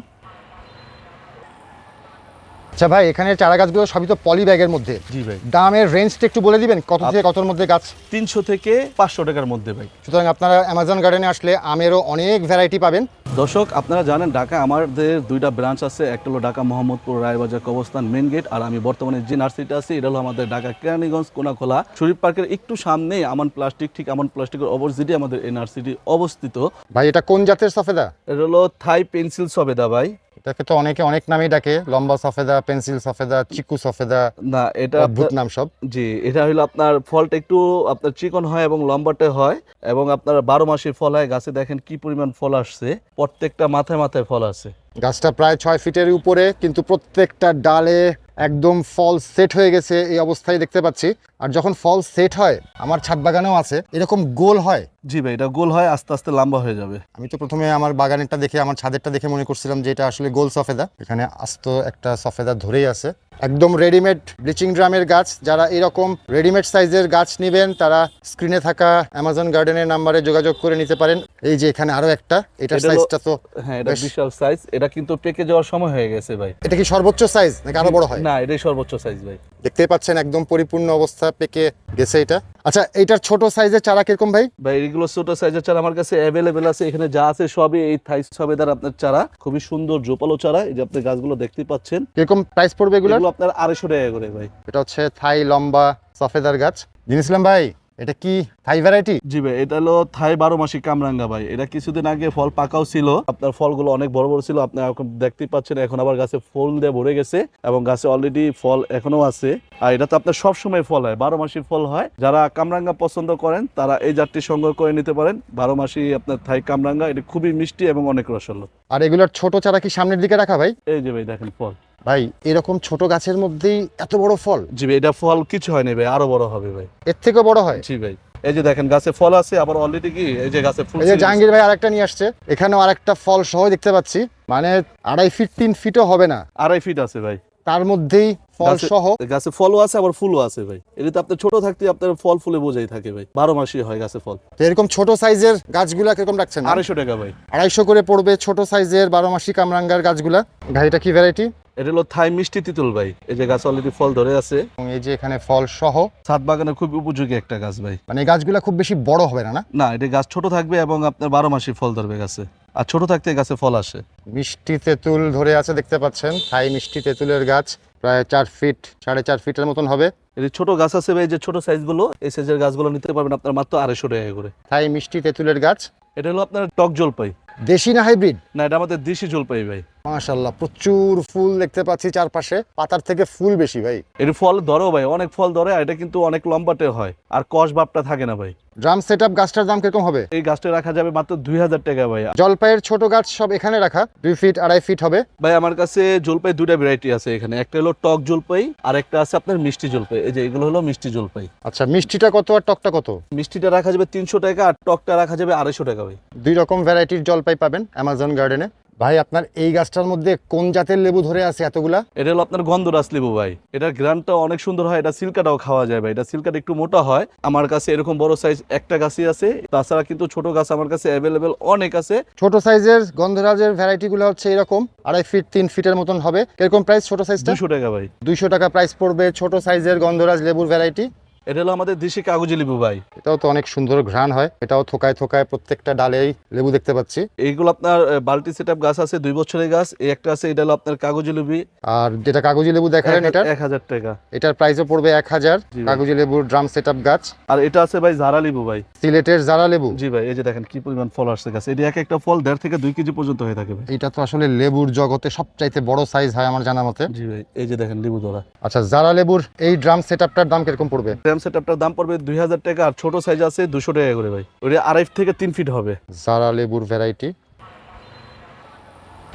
আচ্ছা ভাই এখানে চারা গাছগুলো সবই তো পলি ব্যাগের মধ্যে।
জি ভাই।
দামের রেঞ্জটা একটু বলে দিবেন কত থেকে কতর মধ্যে গাছ?
তিনশো থেকে পাঁচশো টাকার মধ্যে ভাই।
সুতরাং আপনারা অ্যামাজন গার্ডেনে আসলে আমেরও অনেক ভ্যারাইটি পাবেন।
দর্শক আপনারা জানেন ঢাকা আমাদের দুইটা ব্রাঞ্চ আছে একটা হলো ঢাকা মোহাম্মদপুর রায়বাজার কবস্থান মেন গেট আর আমি বর্তমানে যে নার্সারিটা আছে এটা হলো আমাদের ঢাকা কেরানীগঞ্জ কোনাখোলা। শরীফ পার্কের একটু সামনেই আমান প্লাস্টিক ঠিক আমান প্লাস্টিকের অপোজিটে আমাদের এই নার্সারিটি অবস্থিত।
ভাই এটা কোন জাতের সফেদা?
এটা হলো থাই পেন্সিল সবেদা ভাই।
এটাকে তো অনেকে অনেক নামেই ডাকে। লম্বা সফেদা পেন্সিল সফেদা চিকু সফেদা
না এটা
অদ্ভুত নাম সব।
জি এটা হলো আপনার ফলটা একটু আপনার চিকন হয় এবং লম্বাটে হয় এবং আপনার বারো মাসে ফল হয়। গাছে দেখেন কি পরিমাণ ফল আসছে। প্রত্যেকটা মাথায় মাথায় ফল আছে।
গাছটা প্রায় ছয় ফিটের উপরে কিন্তু প্রত্যেকটা ডালে একদম ফল সেট হয়ে গেছে এই অবস্থায় দেখতে পাচ্ছি। আর যখন ফল সেট হয় আমার ছাদ বাগানেও আছে এরকম গোল হয়।
জি ভাই এটা গোল হয় আস্তে আস্তে লম্বা হয়ে যাবে।
আমি তো প্রথমে আমার বাগানেরটা দেখে আমার ছাদেরটা দেখে মনে করছিলাম যে এটা আসলে গোল সফেদা। এখানে আস্ত একটা সফেদা ধরেই আছে। একদম রেডিমেড ব্লিচিং ড্রামের গাছ। যারা এরকম রেডিমেড সাইজের গাছ নেবেন তারা স্ক্রিনে থাকা অ্যামাজন গার্ডেনের নাম্বারে যোগাযোগ করে নিতে পারেন। এই যে এখানে আরও একটা এটার
এটা
সাইজটা তো
হ্যাঁ এটা বিশাল সাইজ এটা কিন্তু পেকে যাওয়ার সময় হয়ে গেছে ভাই।
এটা কি সর্বোচ্চ সাইজ নাকি আরও বড় হয়?
না এটাই সর্বোচ্চ সাইজ ভাই।
দেখতেই পাচ্ছেন একদম পরিপূর্ণ অবস্থা। পেকে গেছে এটা? আচ্ছা এটার ছোট সাইজের চারা কীরকম ভাই?
ভাই এগুলো ছোট সাইজের চারা আমার কাছে অ্যাভেলেবেল আছে। এখানে যা আছে সবই এই থাইস সবেদার আপনার চারা। খুবই সুন্দর জোপালো চারা। এই যে আপনি গাছগুলো দেখতে পাচ্ছেন।
কীরকম প্রাইস পড়বে এগুলো
এগুলো আপনার আড়াইশো টাকা করে ভাই।
এটা হচ্ছে থাই লম্বা সফেদার গাছ। জিনিসলাম ভাই। এটা কি? থাই ভ্যারাইটি
জি ভাই এটা হলো থাই বারো মাসি কামরাঙ্গা ভাই। এটা কিছুদিন আগে ফল পাকাও ছিল। আপনার ফলগুলো অনেক বড় বড় ছিল। আপনি এখন দেখতেই পাচ্ছেন এখন আবার গাছে ফুল দিয়ে ভরে গেছে এবং গাছে অলরেডি ফল এখনও আছে। আর এটা তো আপনার সব সময় ফল হয় বারো মাসি ফল হয়। যারা কামরাঙ্গা পছন্দ করেন তারা এই জাতটি সংগ্রহ করে নিতে পারেন। বারো মাসি আপনার থাই কামরাঙ্গা এটা খুবই মিষ্টি এবং অনেক রসালো।
আর এগুলোর ছোট চারা কি সামনের দিকে রাখা ভাই?
এই যে ভাই দেখেন ফল।
ভাই এরকম ছোট গাছের মধ্যেই এত বড় ফল?
জি ভাই এটা ফল কিছু হয়নি ভাই আরও বড় হবে ভাই।
এর থেকে বড় হয়?
জি ভাই এই যে দেখেন গাছে ফল আছে আবার অলরেডি কি এই যে গাছে ফুল
এই যে জাহাঙ্গীর ভাই আরেকটা নিয়ে আসছে এখানেও আরেকটা ফল সহ দেখতে পাচ্ছি মানে আড়াই ফিট তিন ফিটও হবে না।
আড়াই ফিট আছে ভাই।
তার মধ্যেই ফল সহ।
গাছে ফলও আছে আবার ফুলও আছে ভাই। এটাতে আপনি ছোট থাকতে আপনার ফল ফুলে বোঝাই থাকে ভাই। বারো মাসই হয় গাছে ফল।
এরকম ছোট সাইজের গাছগুলা কীরকম রাখছেন?
আড়াইশো টাকা ভাই।
আড়াইশো করে পড়বে ছোট সাইজের বারো মাসি কামরাঙ্গার গাছগুলা। গাড়িটা কি ভ্যারাইটি
এটা হলো থাই মিষ্টি তিতুল ভাই। এই যে গাছ অলরেডি ফল ধরে আছে।
এবং এই যে এখানে ফল সহ।
ছাদ বাগানের খুব উপযোগী একটা গাছ ভাই।
মানে গাছগুলা খুব বেশি বড় হবে না না?
না এটা গাছ ছোট থাকবে এবং আপনার বারো মাসই ফল ধরবে গাছে। আর ছোট থাকতে গাছে ফল আসে।
মিষ্টি তেঁতুল ধরে আছে দেখতে পাচ্ছেন। থাই মিষ্টি তেঁতুলের গাছ। প্রায় চার ফিট সাড়ে চার ফিটের মতন হবে।
এই যে ছোট গাছ আছে ভাই যে ছোট সাইজগুলো এই সাইজের গাছগুলো নিতে পারবেন আপনার মাত্র আড়াইশো টাকা করে।
তাই মিষ্টি তেঁতুলের গাছ।
এটা হলো আপনার টক জলপাই।
দেশি না হাইব্রিড?
না এটা আমাদের দেশি জলপাই ভাই।
মাশাল্লাহ প্রচুর ফুল দেখতে পাচ্ছি চারপাশে। পাতার থেকে ফুল বেশি ভাই।
এর ফল ধরেও ভাই অনেক ফল ধরে আর এটা কিন্তু অনেক লম্বাটে হয়। আর কষ ভাবটা থাকে না ভাই।
ড্রাম সেট আপ গাছটার দাম কীরকম হবে?
এই গাছটা রাখা যাবে মাত্র দুই হাজার টাকা ভাই।
জলপাইয়ের ছোট গাছ সব এখানে রাখা দুই ফিট আড়াই ফিট হবে।
ভাই আমার কাছে জলপাই দুটা ভ্যারাইটি আছে এখানে। একটা হলো টক জলপাই আর একটা আছে আপনার মিষ্টি জলপাই। এই যে এগুলো হলো মিষ্টি জলপাই।
আচ্ছা মিষ্টিটা কত আর টকটা কত?
মিষ্টিটা রাখা যাবে তিনশো টাকা আর টকটা রাখা যাবে আড়াইশো টাকা ভাই।
দুই রকম ভ্যারাইটির জলপাই পাবেন অ্যামাজন গার্ডেনে ভাই আপনার এই গাছটার মধ্যে কোন জাতের লেবু ধরে আছে এতগুলা?
এটা হলো আপনার গন্ধরাস লেবু ভাই। এটার গ্রানটা অনেক সুন্দর হয় এটা সিল্কাটাও খাওয়া যায় ভাই। এটা সিল্কাটা একটু মোটা হয়। আমার কাছে এরকম বড় সাইজ একটা গাছই আছে। তাছাড়া কিন্তু ছোট গাছ আমার কাছে অ্যাভেলেবেল অনেক আছে।
ছোট সাইজের গন্ধরাজের ভ্যারাইটিগুলো হচ্ছে এরকম। আড়াই ফিট তিন ফিটের মতন হবে। কীরকম প্রাইস ছোট সাইজটা
দুশো টাকা ভাই।
দুইশো টাকা প্রাইস পড়বে ছোট সাইজের গন্ধরাজ লেবুর ভ্যারাইটি
এটা হলো আমাদের দেশি কাগজি লেবু ভাই।
এটাও তো অনেক সুন্দর ঘ্রাণ হয়। এটাও থোকায় থোকায় প্রত্যেকটা ডালেই লেবু দেখতে পাচ্ছি।
এইগুলো আপনার বাল্টি সেট গাছ আছে দুই বছরের গাছ এই একটা আছে এটা হলো আপনার কাগজি লেবু।
আর যেটা কাগজি লেবু দেখালেন এটা
এক হাজার টাকা।
এটার প্রাইসও পড়বে এক হাজার। কাগজি লেবুর ড্রাম সেট গাছ।
আর এটা আছে ভাই জারা লেবু ভাই।
সিলেটের জারা লেবু।
জি ভাই এই যে দেখেন কি পরিমাণ ফল আসছে গাছে। এটি এক একটা ফল দেড় থেকে দুই কেজি পর্যন্ত হয়ে থাকে ভাই।
এটা তো আসলে লেবুর জগতে সবচাইতে বড় সাইজ হয় আমার জানা মতে।
জি ভাই এই যে দেখেন লেবু ধরা।
আচ্ছা জারা লেবুর এই ড্রাম সেট দাম কীরকম পড়বে?
র্যাম সেট দাম পড়বে দুই হাজার টাকা আর ছোট সাইজ আছে দুশো টাকা করে ভাই। ওটা আড়াই থেকে তিন ফিট হবে।
জারা লেবুর ভ্যারাইটি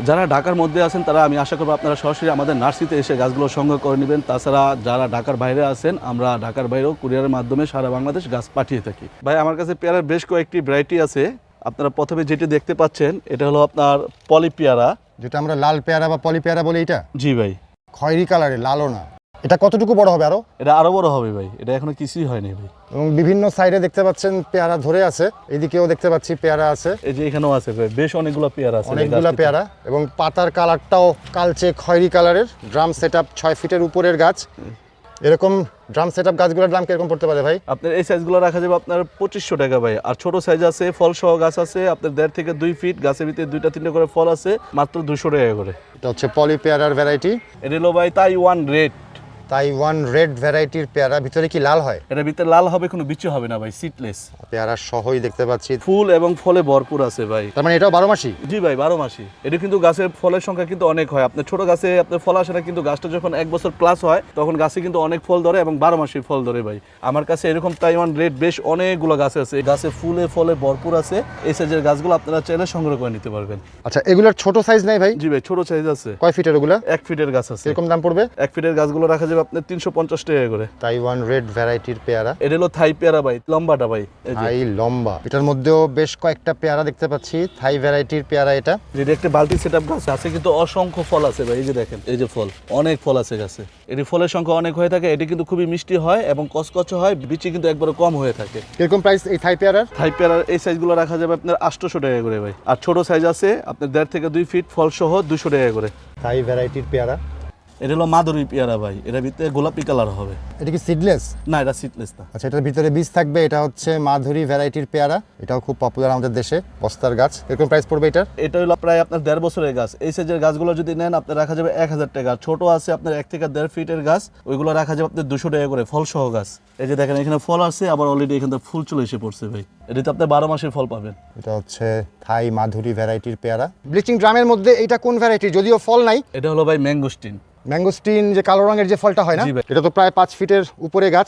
যারা ঢাকার মধ্যে আছেন তারা আমি আশা করব আপনারা সরাসরি আমাদের নার্সিতে এসে গাছগুলো সংগ্রহ করে নেবেন। তাছাড়া যারা ঢাকার বাইরে আছেন আমরা ঢাকার বাইরেও কুরিয়ারের মাধ্যমে সারা বাংলাদেশ গাছ পাঠিয়ে থাকি। ভাই আমার কাছে পেয়ারার বেশ কয়েকটি ভ্যারাইটি আছে। আপনারা প্রথমে যেটি দেখতে পাচ্ছেন এটা হলো আপনার পলি পেয়ারা
যেটা আমরা লাল পেয়ারা বা পলি পেয়ারা বলি এটা?
জি ভাই।
খয়েরি কালারে লালও না। এটা কতটুকু বড় হবে আরও?
এটা আরও বড় হবে ভাই। এটা এখনও কিছুই হয়নি ভাই।
এবং বিভিন্ন সাইডে দেখতে পাচ্ছেন পেয়ারা ধরে আছে। এদিকেও দেখতে পাচ্ছি পেয়ারা আছে।
এই যে এখানেও আছে ভাই। বেশ অনেকগুলো পেয়ারা আছে
অনেকগুলা। পেয়ারা। এবং পাতার কালারটাও কালচে খয়েরি কালারের। ড্রাম সেট আপ ছয় ফিটের উপরের গাছ। এরকম ড্রাম সেট আপ গাছগুলোর দাম কীরকম পড়তে পারে ভাই?
আপনার এই সাইজগুলো রাখা যাবে আপনার পঁচিশশো টাকা ভাই। আর ছোট সাইজ আছে ফল সহ গাছ আছে আপনার দেড় থেকে দুই ফিট গাছের ভিতরে দুইটা তিনটা করে ফল আছে মাত্র দুশো টাকা করে।
এটা হচ্ছে পলি পেয়ারার ভ্যারাইটি
এটা হলো ভাই তাই ওয়ান রেড
তাইওয়ান রেড ভ্যারাইটির পেয়ারা ভিতরে কি লাল হয়?
এটার ভিতরে লাল হবে কোনো বিচু হবে না ভাই সিটলেস
পেয়ারা সহই দেখতে পাচ্ছি।
ফুল এবং ফলে ভরপুর আছে ভাই।
তার মানে এটাও বারো মাসি?
জি ভাই বারো মাসি। এটা কিন্তু গাছের ফলের সংখ্যা কিন্তু অনেক হয়। আপনার ছোট গাছে আপনার ফল আসে না কিন্তু গাছটা যখন এক বছর প্লাস হয় তখন গাছে কিন্তু অনেক ফল ধরে এবং বারো মাসি ফল ধরে ভাই। আমার কাছে এরকম তাইওয়ান রেড বেশ অনেকগুলো গাছ আছে। গাছে ফুলে ফলে ভরপুর আছে। এই সাইজের গাছগুলো আপনারা চাইলে সংগ্রহ করে নিতে পারবেন।
আচ্ছা এগুলোর ছোট সাইজ নাই ভাই?
জি ভাই ছোট সাইজ আছে।
কয় ফিটের ওগুলা?
এক ফিটের গাছ আছে।
এরকম দাম পড়বে?
এক ফিটের গাছগুলো রাখা যাবে আপনার তিনশো পঞ্চাশ টাকা করে।
তাইওয়ান রেড ভ্যারাইটির পেয়ারা।
এটা হলো থাই পেয়ারা ভাই লম্বাটা ভাই এই
লম্বা। এটার মধ্যেও বেশ কয়েকটা পেয়ারা দেখতে পাচ্ছি থাই ভ্যারাইটির পেয়ারা এটা।
যেটা একটা বালতি সেট আপ গাছ আছে কিন্তু অসংখ্য ফল আছে ভাই এই যে দেখেন এই যে ফল অনেক ফল আছে গাছে। এটি ফলের সংখ্যা অনেক হয়ে থাকে এটি কিন্তু খুবই মিষ্টি হয় এবং কচকচ হয় বিচি কিন্তু একবারে কম হয়ে থাকে।
এরকম প্রাইস এই থাই পেয়ারার?
থাই পেয়ারার এই সাইজগুলো রাখা যাবে আপনার আটশোশো টাকা করে ভাই। আর ছোট সাইজ আছে আপনার দেড় থেকে দুই ফিট ফল সহ দুশো টাকা করে।
থাই ভ্যারাইটির পেয়ারা।
এটা হলো মাধুরী পেয়ারা ভাই। এটার ভিতরে গোলাপি কালার হবে।
এটা কি সিডলেস
না এটা সিটলেস না।
আচ্ছা এটার ভিতরে বীজ থাকবে এটা হচ্ছে মাধুরী ভ্যারাইটির পেয়ারা। এটাও খুব পপুলার আমাদের দেশে বস্তার গাছ। এরকম প্রাইস পড়বে এটার?
এটা হলো প্রায় আপনার দেড় বছরের গাছ। এই সাইজের গাছগুলো যদি নেন আপনার রাখা যাবে এক হাজার টাকা। ছোট আছে আপনার এক থেকে দেড় ফিটের গাছ ওইগুলো রাখা যাবে আপনার দুশো টাকা করে ফল সহ গাছ। এই যে দেখেন এখানে ফল আছে আবার অলরেডি এখানে ফুল চলে এসে পড়ছে ভাই। এটাতে আপনি বারো মাসের ফল পাবেন।
এটা হচ্ছে থাই মাধুরী ভ্যারাইটির পেয়ারা। ব্লিচিং ড্রামের মধ্যে এটা কোন ভ্যারাইটি? যদিও ফল নাই।
এটা হলো ভাই ম্যাঙ্গোস্টিন।
ম্যাঙ্গোস্টিন যে কালো রঙের যে ফলটা হয় না। এটা তো প্রায় পাঁচ ফিটের উপরে গাছ।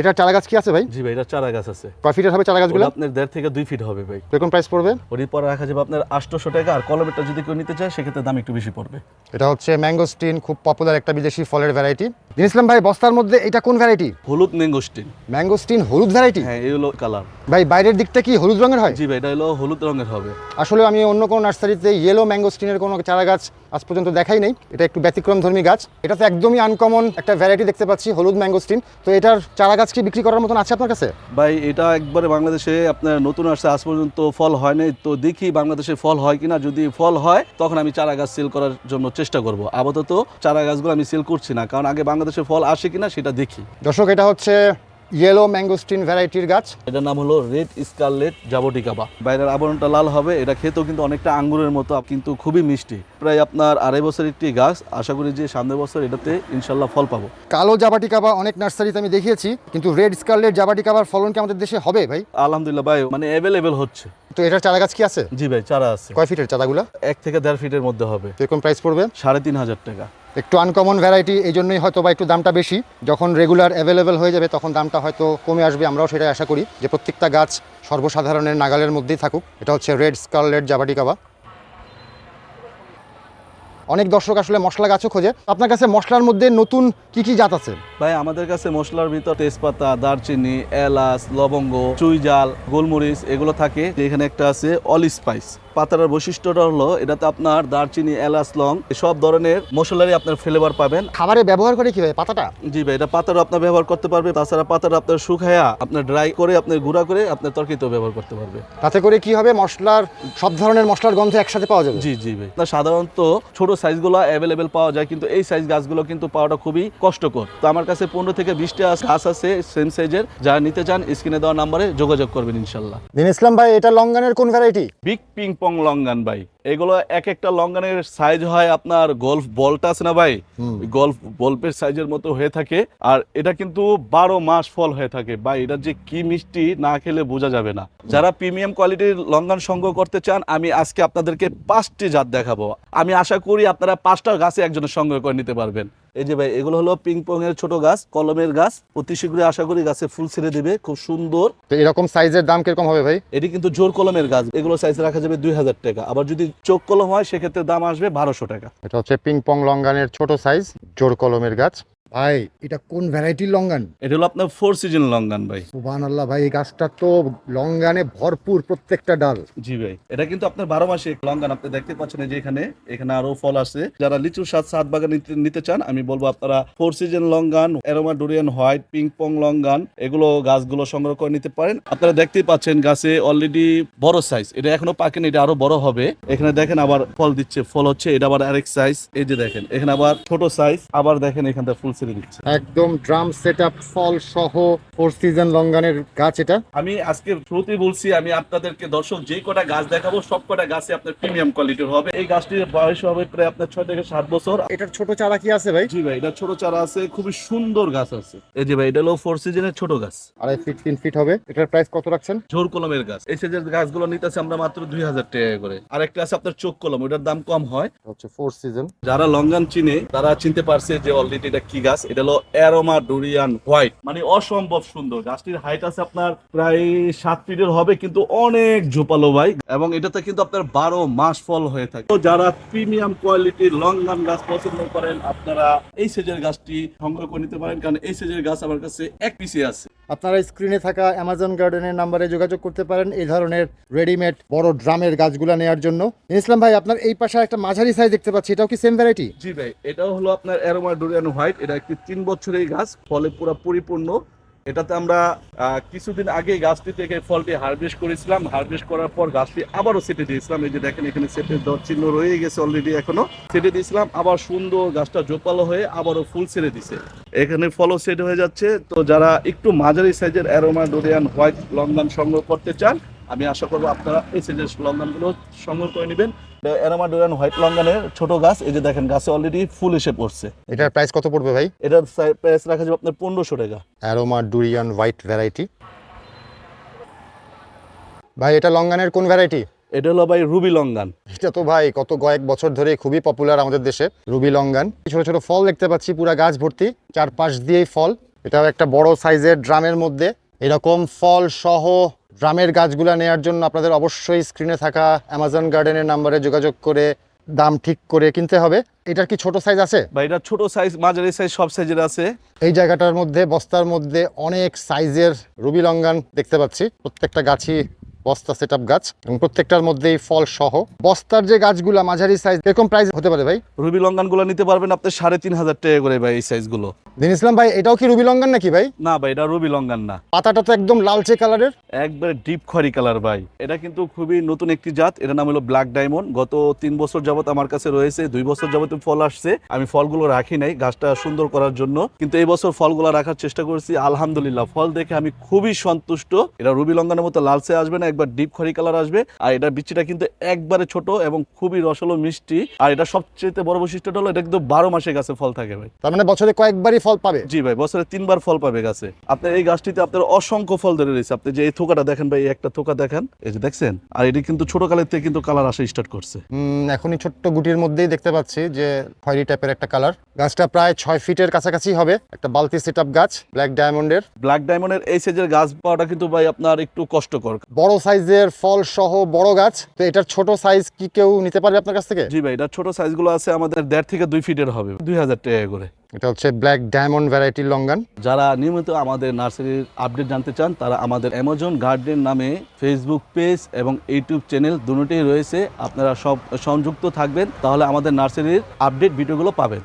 এটা চারা গাছ কি আছে ভাই?
জি ভাই এটা চারা গাছ আছে।
কয় ফিটের হবে চারা গাছগুলো?
আপনার দেড় থেকে দুই ফিট হবে ভাই।
এরকম প্রাইস পড়বে?
ওটির পর রাখা যাবে আপনার আটশোশো টাকা আর কলমেরটা যদি কেউ নিতে চায় সেক্ষেত্রে দাম একটু বেশি পড়বে।
এটা হচ্ছে ম্যাঙ্গোস্টিন খুব পপুলার একটা বিদেশি ফলের ভ্যারাইটি ইসলাম ভাই বস্তার মধ্যে এটা কোন ভ্যারাইটি
হলুদ ম্যাঙ্গোস্টিন।
ম্যাঙ্গোস্টিন হলুদ ভ্যারাইটি
হ্যাঁ এই হলো কালার
ভাই বাইরের দিকটা কি হলুদ রঙের হয়?
জি ভাই এটা হলো হলুদ রঙের হবে।
আসলে আমি অন্য কোনো নার্সারিতে ইয়েলো ম্যাঙ্গোস্টিনের কোনো চারা গাছ আজ পর্যন্ত দেখাই নেই। এটা একটু ব্যতিক্রমধর্মী গাছ। এটা তো একদমই আনকমন একটা ভ্যারাইটি দেখতে পাচ্ছি হলুদ ম্যাঙ্গোস্টিন তো এটার চারা গাছ কি বিক্রি করার মতন আছে আপনার কাছে?
ভাই এটা একবারে বাংলাদেশে আপনার নতুন আসছে আজ পর্যন্ত ফল হয় নাই। তো দেখি বাংলাদেশে ফল হয় কিনা। যদি ফল হয় তখন আমি চারা গাছ সেল করার জন্য চেষ্টা করব। আপাতত চারা গাছগুলো আমি সেল করছি না কারণ আগে বাংলাদেশে ফল আসে কিনা সেটা দেখি।
দর্শক এটা হচ্ছে ইয়েলো ম্যাঙ্গোস্টিন ভ্যারাইটির গাছ।
এটার নাম হলো রেড স্কারলেট জাবটিকাবা বাইরের আবরণটা লাল হবে এটা খেতেও কিন্তু অনেকটা আঙ্গুরের মতো কিন্তু খুবই মিষ্টি। প্রায় আপনার আড়াই বছর একটি গাছ। আশা করি যে সামনের বছর এটাতে ইনশাল্লাহ ফল পাবো।
কালো জাবাটিকাবা অনেক নার্সারিতে আমি দেখিয়েছি কিন্তু রেড স্কারলেট জাবাটিকাবার ফলন কি আমাদের দেশে হবে ভাই?
আলহামদুলিল্লাহ ভাই মানে অ্যাভেলেবেল হচ্ছে।
তো এটার চারা গাছ কি আছে?
জি ভাই চারা আছে।
কয় ফিটের চারাগুলো?
এক থেকে দেড় ফিটের মধ্যে হবে।
এরকম প্রাইস পড়বে?
সাড়ে তিন হাজার টাকা।
একটু আনকমন ভ্যারাইটি এই জন্যই হয়তো বা একটু দামটা বেশি। যখন রেগুলার অ্যাভেলেবেল হয়ে যাবে তখন দামটা হয়তো কমে আসবে আমরাও সেটাই আশা করি। যে প্রত্যেকটা গাছ সর্বসাধারণের নাগালের মধ্যেই থাকুক। এটা হচ্ছে রেড স্কারলেট জাবাটিকাবা অনেক দর্শক আসলে মশলা গাছও খোঁজে। আপনার কাছে মশলার মধ্যে নতুন কি কি জাত আছে?
ভাই আমাদের কাছে মশলার ভিতর তেজপাতা দারচিনি এলাচ লবঙ্গ চুইজাল গোলমরিচ এগুলো থাকে। এখানে একটা আছে অল স্পাইস। পাতার বৈশিষ্ট্যটা হলো এটাতে আপনার দারচিনি এলাচ লং সব ধরনের মশলারই আপনার ফ্লেভার পাবেন।
খাবারে ব্যবহার করে কি কীভাবে পাতাটা?
জি ভাই এটা পাতারও আপনার ব্যবহার করতে পারবে। তাছাড়া পাতার আপনার শুকায়া আপনার ড্রাই করে আপনার গুঁড়া করে আপনার তরকারিতেও ব্যবহার করতে পারবে।
তাতে করে কি হবে? মশলার সব ধরনের মশলার গন্ধ একসাথে পাওয়া যাবে।
জি জি ভাই। সাধারণত ছোট সাইজগুলো অ্যাভেলেবেল পাওয়া যায় কিন্তু এই সাইজ গাছগুলো কিন্তু পাওয়াটা খুবই কষ্টকর। তো আমার কাছে পনেরো থেকে বিশটা গাছ আছে সেম সাইজের যারা নিতে চান স্ক্রিনে দেওয়া নাম্বারে যোগাযোগ করবেন ইনশাল্লাহ।
দিন ইসলাম ভাই এটা লঙ্গানের কোন variety
big ping pong longan ভাই। এগুলো এক একটা লঙ্গানের সাইজ হয় আপনার গল্ফ বলটা আছে না ভাই? গল্ফ বল্পের সাইজের মতো হয়ে থাকে। আর এটা কিন্তু বারো মাস ফল হয়ে থাকে। বা এটা যে কি মিষ্টি না খেলে বোঝা যাবে না। যারা প্রিমিয়াম কোয়ালিটির লঙ্গান সংগ্রহ করতে চান আমি আজকে আপনাদেরকে পাঁচটি জাত দেখাবো। আমি আশা করি আপনারা পাঁচটা গাছে একজনের সংগ্রহ করে নিতে পারবেন। এই যে ভাই এগুলো হলো পিং পং এর ছোট গাছ কলমের গাছ। অতি শীঘ্রই আশা করি গাছে ফুল ছেড়ে দেবে খুব সুন্দর।
তো এরকম সাইজের দাম কীরকম হবে ভাই?
এটি কিন্তু জোর কলমের গাছ এগুলো সাইজ রাখা যাবে দুই হাজার টাকা। আবার যদি চোখ কলম হয় সেক্ষেত্রে দাম আসবে বারোশো টাকা।
এটা হচ্ছে পিং পং লঙ্গানের ছোট সাইজ জোর কলমের গাছ। ভাই এটা কোন ভ্যারাইটির লঙ্গান?
এটা হলো আপনার ফোর সিজন লঙ্গান ভাই।
সুবান আল্লাহ ভাই এই গাছটা তো লঙ্গানে ভরপুর প্রত্যেকটা ডাল।
জি ভাই এটা কিন্তু আপনার বারো মাসে লঙ্গান আপনি দেখতে পাচ্ছেন যে এখানে এখানে আরও ফল আছে। যারা লিচুর সাত সাত বাগান নিতে- চান আমি বলব আপনারা four season longan aroma durian white ping pong longan এগুলো গাছগুলো সংগ্রহ করে নিতে পারেন। আপনারা দেখতেই পাচ্ছেন গাছে অলরেডি বড় সাইজ এটা এখনও পাকেনি এটা আরও বড় হবে। এখানে দেখেন আবার ফল দিচ্ছে ফল হচ্ছে এটা আবার আরেক সাইজ এই যে দেখেন এখানে আবার ছোট সাইজ আবার দেখেন এখান থেকে ফুল দিচ্ছে
একদম ড্রাম সেট আপ ফল সহ ফোর সিজন লঙ্গানের গাছ এটা।
আমি আজকে শুরুতেই বলছি আমি আপনাদেরকে দর্শক যে কটা গাছ দেখাবো সব কটা গাছে আপনার প্রিমিয়াম কোয়ালিটির হবে। এই গাছটির বয়স হবে প্রায় আপনার ছয় থেকে সাত বছর।
এটার ছোট চারা কি আছে ভাই?
জি ভাই এটা ছোট চারা আছে খুবই সুন্দর গাছ আছে। এই যে ভাই এটা হলো ফোর সিজনের ছোট গাছ।
আড়াই ফিট তিন ফিট হবে। এটার প্রাইস কত রাখছেন?
ঝোর কলমের গাছ। এই সিজনের গাছগুলো নিতেছে আমরা মাত্র দুই হাজার টাকা করে। আর একটা আছে আপনার চোখ কলম ওটার দাম কম হয়।
হচ্ছে ফোর সিজন
যারা লঙ্গান চিনে তারা চিনতে পারছে যে অলরেডি এটা কি গাছ। এটা হলো অ্যারোমা ডোরিয়ান হোয়াইট। মানে অসম্ভব সুন্দর। গাছটির হাইট আছে আপনার প্রায় সাত ফিটের হবে কিন্তু অনেক ঝোপালো ভাই। এবং এটাতে কিন্তু আপনার বারো মাস ফল হয়ে থাকে। তো যারা প্রিমিয়াম কোয়ালিটির লঙ্গান গাছ পছন্দ করেন আপনারা এই সেজের গাছটি সংগ্রহ করে নিতে পারেন কারণ এই সেজের গাছ আমার কাছে এক পিসে আছে।
আপনারা স্ক্রিনে থাকা অ্যামাজন গার্ডেনের নাম্বারে যোগাযোগ করতে পারেন এই ধরনের রেডিমেড বড় ড্রামের গাছগুলো নেওয়ার জন্য। ইসলাম ভাই আপনার এই পাশে একটা মাঝারি সাইজ দেখতে পাচ্ছি এটাও কি সেম ভ্যারাইটি
জি ভাই এটাও হলো আপনার অ্যারোমা ডোরিয়ান হোয়াইট এটা একটি তিন বছরের গাছ, ফলে পুরো পরিপূর্ণ। এটাতে আমরা কিছুদিন আগে গাছটি থেকে ফলটি হারভেস্ট করেছিলাম। হারভেস্ট করার পর গাছটি আবারও সেটে দিয়েছিলাম। এই যে দেখেন, এখানে সেটের দর চিহ্ন রয়ে গেছে অলরেডি এখনও। সেটে দিয়েছিলাম, আবার সুন্দর গাছটা জোপালো হয়ে আবারও ফুল ছেড়ে দিছে। এখানে ফলও সেট হয়ে যাচ্ছে। তো যারা একটু মাঝারি সাইজের অ্যারোমা ডোরিয়ান হোয়াইট লঙ্গান সংগ্রহ করতে চান আমি আশা করব আপনারা এই সাইজের লঙ্গানগুলো সংগ্রহ করে নেবেন। অ্যারোমা ডোরিয়ান হোয়াইট লঙ্গানের ছোট গাছ এই যে দেখেন গাছে অলরেডি ফুল এসে পড়ছে।
এটার প্রাইস কত পড়বে ভাই?
এটার প্রাইস রাখা যাবে আপনার পনেরোশো টাকা।
অ্যারোমা ডুরিয়ান হোয়াইট ভ্যারাইটি ভাই এটা লঙ্গানের কোন ভ্যারাইটি
এটা হলো ভাই রুবি লঙ্গান
এটা তো ভাই কত কয়েক বছর ধরে খুবই পপুলার আমাদের দেশে রুবি লঙ্গান ছোট ছোট ফল দেখতে পাচ্ছি পুরা গাছ ভর্তি চারপাশ দিয়েই ফল। এটাও একটা বড় সাইজের ড্রামের মধ্যে। এরকম ফল সহ ড্রামের গাছগুলো নেয়ার জন্য আপনাদের অবশ্যই স্ক্রিনে থাকা অ্যামাজন গার্ডেনের নাম্বারে যোগাযোগ করে দাম ঠিক করে কিনতে হবে। এটার কি ছোট সাইজ আছে?
বা এটা ছোট সাইজ মাঝারি সাইজ সব সাইজের আছে।
এই জায়গাটার মধ্যে বস্তার মধ্যে অনেক সাইজের রুবি লঙ্গান দেখতে পাচ্ছি। প্রত্যেকটা গাছই বস্তা সেট গাছ এবং প্রত্যেকটার মধ্যেই ফল সহ। বস্তার যে গাছগুলা মাঝারি সাইজ এরকম প্রাইস হতে পারে ভাই?
রুবি লঙ্গানগুলো নিতে পারবেন আপনি সাড়ে তিন হাজার টাকা করে ভাই এই সাইজগুলো।
দিন ইসলাম ভাই এটাও কি রুবি লঙ্গান নাকি ভাই?
না ভাই এটা রুবি লঙ্গান না।
পাতাটা তো একদম লালচে কালারের
একবারে ডিপ খয়রি কালার ভাই। এটা কিন্তু খুবই নতুন একটি জাত এটার নাম হলো ব্ল্যাক ডায়মন্ড গত তিন বছর যাবত আমার কাছে রয়েছে দুই বছর যাবত ফল আসছে। আমি ফলগুলো রাখি নাই গাছটা সুন্দর করার জন্য। কিন্তু এই বছর ফলগুলো রাখার চেষ্টা করছি আলহামদুলিল্লাহ। ফল দেখে আমি খুবই সন্তুষ্ট। এটা রুবি লঙ্গানের মতো লালচে আসবে না একবার ডিপ খয়রি কালার আসবে। আর এটা বিচিটা কিন্তু একবারে ছোট এবং খুবই রসলো মিষ্টি। আর এটা সবচেয়ে বড় বৈশিষ্ট্যটা হলো এটা কিন্তু বারো মাসে গাছে ফল থাকে ভাই।
তার মানে বছরে কয়েকবারই ফল পাবে?
জি ভাই বছরে তিনবার ফল পাবে গাছে। আপনার এই গাছটিতে আপনার অসংখ্য ফল ধরে রয়েছে। আপনি যে এই থোকাটা দেখেন ভাই একটা থোকা দেখেন এই যে দেখছেন? আর এটি কিন্তু ছোট কালের থেকে কিন্তু কালার আসা স্টার্ট করছে।
এখনই ছোট্ট গুটির মধ্যেই দেখতে পাচ্ছি যে খয়েরি টাইপের একটা কালার গাছটা প্রায় ছয় ফিটের কাছাকাছি হবে। একটা বালতি সেট গাছ ব্ল্যাক ডায়মন্ডের
ব্ল্যাক ডায়মন্ডের এই সাইজের গাছ পাওয়াটা কিন্তু ভাই আপনার একটু কষ্টকর।
বড় সাইজের ফল সহ বড় গাছ তো এটার ছোট সাইজ কি কেউ নিতে পারবে আপনার কাছ থেকে?
জি ভাই এটা ছোট সাইজগুলো আছে আমাদের দেড় থেকে দুই ফিটের হবে দুই হাজার টাকা করে।
এটা হচ্ছে ব্ল্যাক ডায়মন্ড ভ্যারাইটির লঙ্গান।
যারা নিয়মিত আমাদের নার্সারির আপডেট জানতে চান তারা আমাদের অ্যামাজন গার্ডেন নামে ফেসবুক পেজ এবং ইউটিউব চ্যানেল দুটোই রয়েছে। আপনারা সব সংযুক্ত থাকবেন তাহলে আমাদের নার্সারির আপডেট ভিডিওগুলো পাবেন।